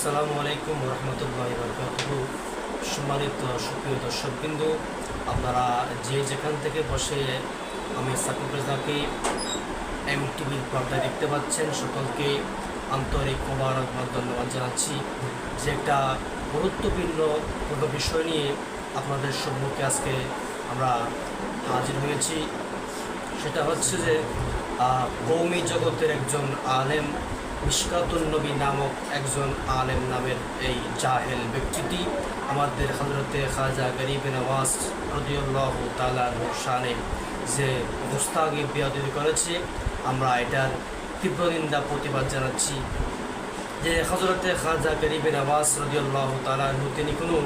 আসসালামু আলাইকুম রহমতুল্লাহ বরকাতুহু সম্মানিত সুপ্রিয় দর্শকবৃন্দ, আপনারা যে যেখান থেকে বসে আমি সাকিব রেজাকে এম টিভির পর্দায় দেখতে পাচ্ছেন, সকলকে আন্তরিক মোবারকবাদ, ধন্যবাদ জানাচ্ছি। যে একটা গুরুত্বপূর্ণ কোনো বিষয় নিয়ে আপনাদের সম্মুখে আজকে আমরা হাজির হয়েছি, সেটা হচ্ছে যে কৌমি জগতের একজন আলেম মিশকাতুল নবী নামক একজন আলেম নামের এই জাহেল ব্যক্তিটি আমাদের হজরতে খাজা গরিব নওয়াজ রদিউল্লাহ তালার শানে যে গুস্তাগি বিয়াদি করেছে, আমরা এটার তীব্র নিন্দা, প্রতিবাদ জানাচ্ছি। যে হজরতে খাজা গরিব নওয়াজ রদিউল্লাহ তালাহু তিনি কোনো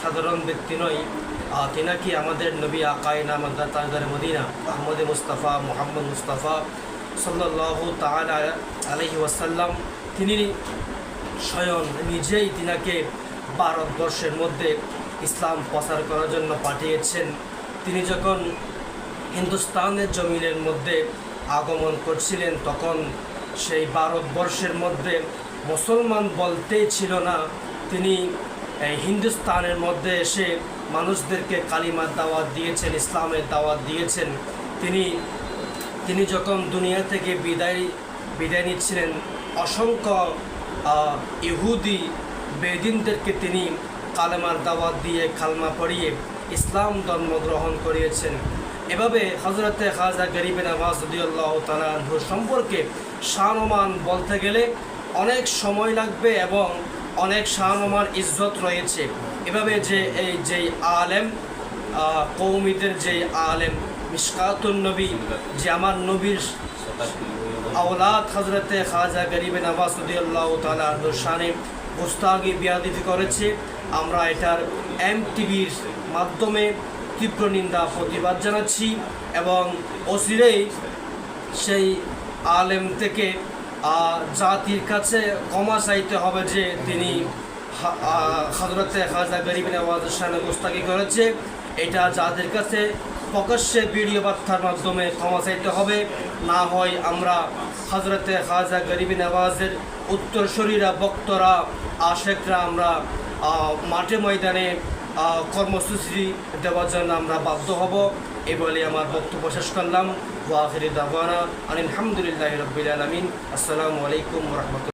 সাধারণ ব্যক্তি নয় তিনাকি আমাদের নবী আকাই নাম Medina, Ahmad Mustafa, Muhammad Mustafa সাল্লাহ তালা আলহি ওয়াসাল্লাম, তিনি স্বয়ং নিজেই তিনাকে ভারতবর্ষের মধ্যে ইসলাম প্রচার করার জন্য পাঠিয়েছেন। তিনি যখন হিন্দুস্তানের জমিনের মধ্যে আগমন করছিলেন, তখন সেই ভারতবর্ষের মধ্যে মুসলমান বলতেই ছিল না, তিনি এই হিন্দুস্তানের মধ্যে এসে মানুষদেরকে কালিমার দাওয়াত দিয়েছেন, ইসলামের দাওয়াত দিয়েছেন। তিনি তিনি যখন দুনিয়া থেকে বিদায় বিদায় নিচ্ছিলেন, অসংখ্য ইহুদি বেদিনদেরকে তিনি কালেমার দাওয়াত দিয়ে কালমা পড়িয়ে ইসলাম ধর্ম গ্রহণ করিয়েছেন। এভাবে হজরতে খাজা গরিবের আবাসুদ্দিউল্লাহ তালাহুর সম্পর্কে সানমান বলতে গেলে অনেক সময় লাগবে এবং অনেক সানমান ইজ্জত রয়েছে। এভাবে যে এই, যেই আলেম কৌমিদের যে আলেম, মিসকাতুন নবী, যে আমার নবীর আওলাদ হজরতে খাজা গরিবে নবাসুদ্দিল্লাহ তালা শানে গোস্তাগি বিয়াদিতি করেছে। আমরা এটার এম টিভির মাধ্যমে তীব্র নিন্দা, প্রতিবাদ জানাচ্ছি এবং অচিরেই সেই আলেম থেকে জাতির কাছে ক্ষমা চাইতে হবে যে তিনি হজরতে খাজা গরিব নওয়াজ শানে গোস্তাগি করেছে। এটা যাদের কাছে প্রকাশ্যে ভিডিও বার্তার মাধ্যমে ক্ষমা চাইতে হবে, না হয় আমরা হজরতে খাজা গরিব নওয়াজের উত্তরসূরিরা বক্তরা আশেকরা আমরা মাঠে ময়দানে কর্মসূচি দেওয়ার জন্য আমরা বাধ্য হব। এই বলে আমার বক্তব্য শেষ করলাম। ওয়াহিরি দাওয়ানা আলহামদুলিল্লাহ রবিল আলমিন। আসসালামু আলাইকুম রহমতুল্লাহ।